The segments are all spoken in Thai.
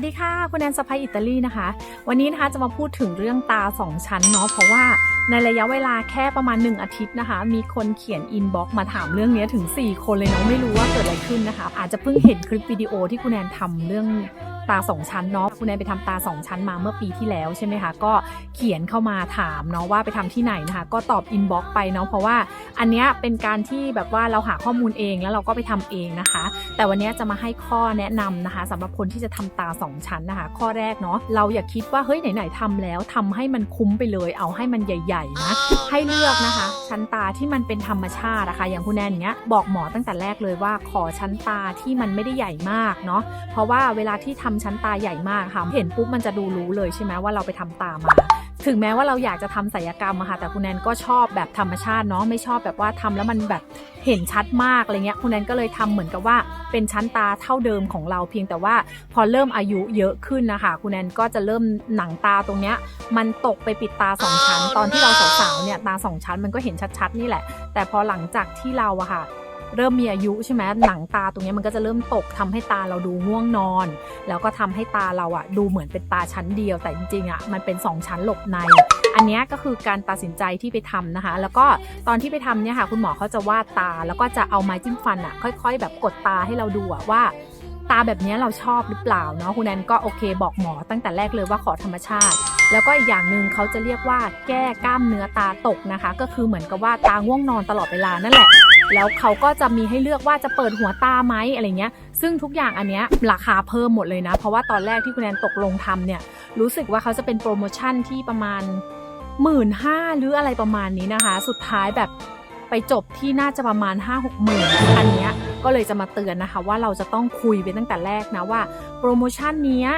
วัสดีค่ะ คุณแอนสไปอิตาลีนะคะ วันนี้นะคะจะมาพูดถึงเรื่องตา 2 ชั้นเนาะเพราะว่าในระยะเวลาแค่ประมาณ 1 อาทิตย์นะคะ มีคนเขียนอินบ็อกซ์มาถามเรื่องนี้ถึง 4 คนเลยเนาะไม่รู้ว่าเกิดอะไรขึ้นนะคะ อาจจะเพิ่งเห็นคลิปวิดีโอที่คุณแอนทำเรื่อง ตา2ชั้นเนาะคุณแอนไปทำตา2ชั้นมาเมื่อปีที่แล้วใช่ไหมคะก็เขียนเข้ามาถามเนาะว่าไปทำที่ไหนนะคะ ก็ตอบอินบ็อกซ์ไปเนาะเพราะว่าอันเนี้ยเป็นการที่แบบว่าเราหาข้อมูลเองแล้วเราก็ไปทำเองนะคะ แต่วันนี้จะมาให้ข้อแนะนำนะคะสำหรับคนที่จะทำตา 2 ชั้นนะคะ ข้อแรกเนาะเราอย่าคิดว่าเฮ้ยไหนๆทำแล้วทำให้มันคุ้มไปเลย เอาให้มันใหญ่ๆนะให้เลือกนะคะ ชั้นตาที่มันเป็นธรรมชาตินะคะ อย่างคุณแนนอย่างเงี้ยบอกหมอตั้งแต่แรกเลยว่าขอชั้นตาที่มันไม่ได้ใหญ่มากเนาะเพราะว่าเวลาที่ทำชั้นตาใหญ่มากค่ะ เห็นปุ๊บมันจะดูรู้เลยใช่ไหมว่าเราไปทำตามา ถึงแม้ว่าเราอยากจะทำศัลยกรรมอะค่ะ แต่คุณแนนก็ชอบแบบธรรมชาติเนาะไม่ชอบแบบว่าทำแล้วมันแบบเห็นชัดมากอะไรเงี้ยคุณแนนก็เลยทำเหมือนกับว่าเป็นชั้นตาเท่าเดิมของเราเพียงแต่ว่าพอเริ่มอายุเยอะขึ้นนะคะคุณแนนก็จะเริ่มหนังตาตรงเนี้ยมันตกไปปิดตาสองชั้น ตอนที่เราสาวๆเนี่ยตาสองชั้นมันก็เห็นชัดๆนี่แหละ แต่พอหลังจากที่เราอะค่ะ เริ่มมีอายุใช่ไหมหนังตาตรงนี้มันก็จะเริ่มตกทำให้ตาเราดูง่วงนอน แล้วก็ทำให้ตาเราอะดูเหมือนเป็นตาชั้นเดียว แต่จริงๆอะมันเป็น 2 ชั้นหลบใน อันนี้ก็คือการตัดสินใจที่ไปทำนะคะ แล้วก็ตอนที่ไปทำเนี่ยค่ะ คุณหมอเขาจะวาดตา แล้วก็จะเอาไม้จิ้มฟันอะค่อย ๆ แบบกดตาให้เราดูอะว่าตาแบบนี้เราชอบหรือเปล่าเนาะคุณแอนก็โอเคบอกหมอตั้งแต่แรกเลยว่าขอธรรมชาติ แล้วก็อีกอย่างหนึ่งเขาจะเรียกว่าแก้กล้ามเนื้อตาตกนะคะ ก็คือเหมือนกับว่าตาง่วงนอนตลอดเวลานั่นแหละ แล้วเขาก็จะมีให้เลือกว่าจะเปิดหัวตาไหมอะไรเงี้ย ซึ่งทุกอย่างอันเนี้ยราคาเพิ่มหมดเลยนะ เพราะว่าตอนแรกที่คุณแอนตกลงทำเนี่ย รู้สึกว่าเขาจะเป็นโปรโมชั่นที่ประมาณหมื่นห้าหรืออะไรประมาณนี้นะคะ สุดท้ายแบบไปจบที่น่าจะประมาณ 5 6หมื่นอันเนี้ยก็เลยจะมาเตือนนะคะ ว่าเราจะต้องคุยไปตั้งแต่แรกนะว่า โปรโมชั่นเนี้ย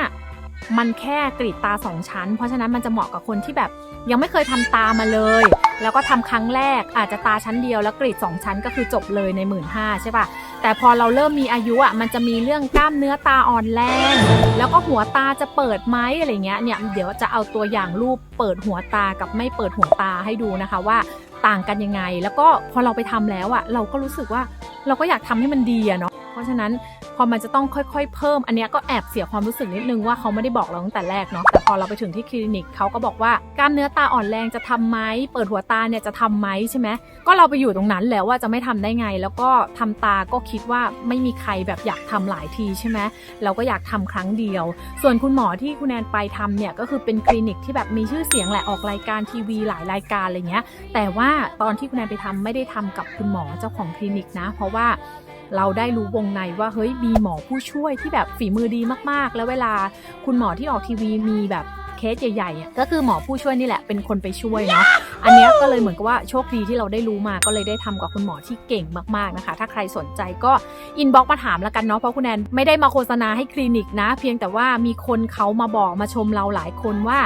มันแค่กรีดตา2ชั้น เพราะฉะนั้นมันจะเหมาะกับคนที่แบบยังไม่เคยทำตามาเลย แล้วก็ทำครั้งแรกอาจจะตาชั้นเดียวแล้วกรีด 2 ชั้นก็คือจบเลยในหมื่นห้าใช่ปะแต่พอเราเริ่มมีอายุอะมันจะมีเรื่องกล้ามเนื้อตาอ่อนแรง แล้วก็หัวตาจะเปิดไหมอะไรเงี้ยเนี่ยเดี๋ยวจะเอาตัวอย่างรูปเปิดหัวตากับไม่เปิดหัวตาให้ดูนะคะว่าต่างกันยังไง แล้วก็พอเราไปทำแล้วอะเราก็รู้สึกว่าเราก็อยากทำให้มันดีอะเนาะ ราะฉะนั้นพอมันจะต้องค่อยๆ เพิ่ม อันนี้ก็แอบเสียความรู้สึกนิดนึงว่าเขาไม่ได้บอกเราตั้งแต่แรกเนาะแต่พอเราไปถึงที่คลินิกเขาก็บอกว่ากล้ามเนื้อตาอ่อนแรงจะทำไหมเปิดหัวตาเนี่ยจะทำไหมใช่ไหมก็เราไปอยู่ตรงนั้นแล้วว่าจะไม่ทำได้ไง แล้วก็ทำตาก็คิดว่าไม่มีใครแบบอยากทำหลายทีใช่ไหมเราก็อยากทำครั้งเดียว ส่วนคุณหมอที่คุณแนนไปทำเนี่ยก็คือเป็นคลินิกที่แบบมีชื่อเสียงแหละออกรายการทีวีหลายรายการอะไรเงี้ยแต่ว่าตอนที่คุณแนนไปทำไม่ได้ทำกับคุณหมอเจ้าของคลินิกนะ เพราะว่า เราได้รู้วงในว่าเฮ้ยมีหมอผู้ช่วยที่แบบฝีมือดีมากๆ แล้วเวลาคุณหมอที่ออกทีวีมีแบบเคสใหญ่ๆอะก็คือหมอผู้ช่วยนี่แหละเป็นคนไปช่วยเนาะอันเนี้ยก็เลยเหมือนกับว่าโชคดีที่เราได้รู้มาก็เลยได้ทำกับคุณหมอที่เก่งมากๆนะคะ ถ้าใครสนใจก็อินบ็อกมาถามแล้วกันเนาะเพราะคุณแนนไม่ได้มาโฆษณาให้คลินิกนะ เพียงแต่ว่ามีคนเขามาบอกมาชมเราหลายคนว่า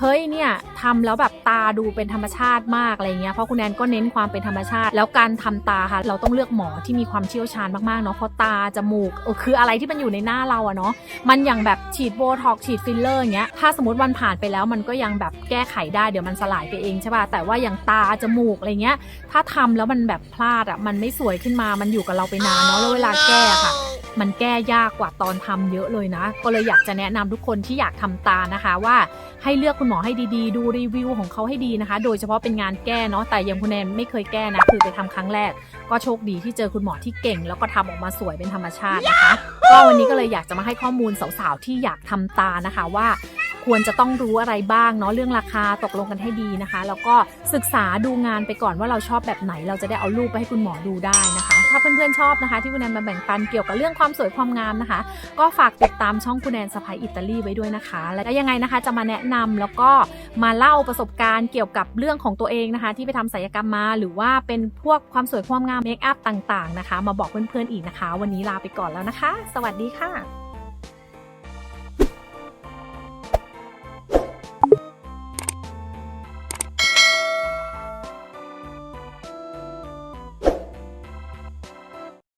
เฮ้ยเนี่ยทำแล้วแบบตาดูเป็นธรรมชาติมากอะไรเงี้ยเพราะคุณแอนก็เน้นความเป็นธรรมชาติ แล้วการทำตาค่ะ เราต้องเลือกหมอที่มีความเชี่ยวชาญมากๆเนาะเพราะตาจมูกเออคืออะไรที่มันอยู่ในหน้าเราอะเนาะมันอย่างแบบฉีดโบท็อกฉีดฟิลเลอร์อย่างเงี้ยถ้าสมมติวันผ่านไปแล้วมันก็ยังแบบแก้ไขได้เดี๋ยวมันสลายไปเองใช่ป่ะแต่ว่าอย่างตาจมูกอะไรเงี้ย ถ้าทำแล้วมันแบบพลาดอะมันไม่สวยขึ้นมามันอยู่กับเราไปนานเนาะแล้วเวลาแก้ค่ะมันแก้ยากกว่าตอนทำเยอะเลยนะ ก็เลยอยากจะแนะนำทุกคนที่อยากทำตานะคะว่า ให้เลือกคุณหมอให้ดีๆ ดูรีวิวของเขาให้ดีนะคะ โดยเฉพาะเป็นงานแก้เนาะแต่ยังคุณแนนไม่เคยแก้นะคือไปทำครั้งแรก ก็โชคดีที่เจอคุณหมอที่เก่ง แล้วก็ทำออกมาสวยเป็นธรรมชาตินะคะก็วันนี้ก็เลยอยากจะมาให้ข้อมูลสาวๆที่อยากทำตานะคะว่า ควรจะต้องรู้อะไรบ้างเนาะเรื่องราคาตกลงกันให้ดีนะคะ แล้วก็ศึกษาดูงานไปก่อนว่าเราชอบแบบไหน เราจะได้เอารูปไปให้คุณหมอดูได้นะคะ ถ้าเพื่อนๆชอบนะคะ ที่คุณแนนมาแบ่งปันเกี่ยวกับเรื่องความสวยความงามนะคะ ก็ฝากติดตามช่องคุณแนนสไปอิตาลีไว้ด้วยนะคะ และยังไงนะคะจะมาแนะนำแล้วก็มาเล่าประสบการณ์เกี่ยวกับเรื่องของตัวเองนะคะ ที่ไปทำศัลยกรรมมา หรือว่าเป็นพวกความสวยความงามเมคอัพต่างๆนะคะ มาบอกเพื่อนๆอีกนะคะ วันนี้ลาไปก่อนแล้วนะคะ สวัสดีค่ะ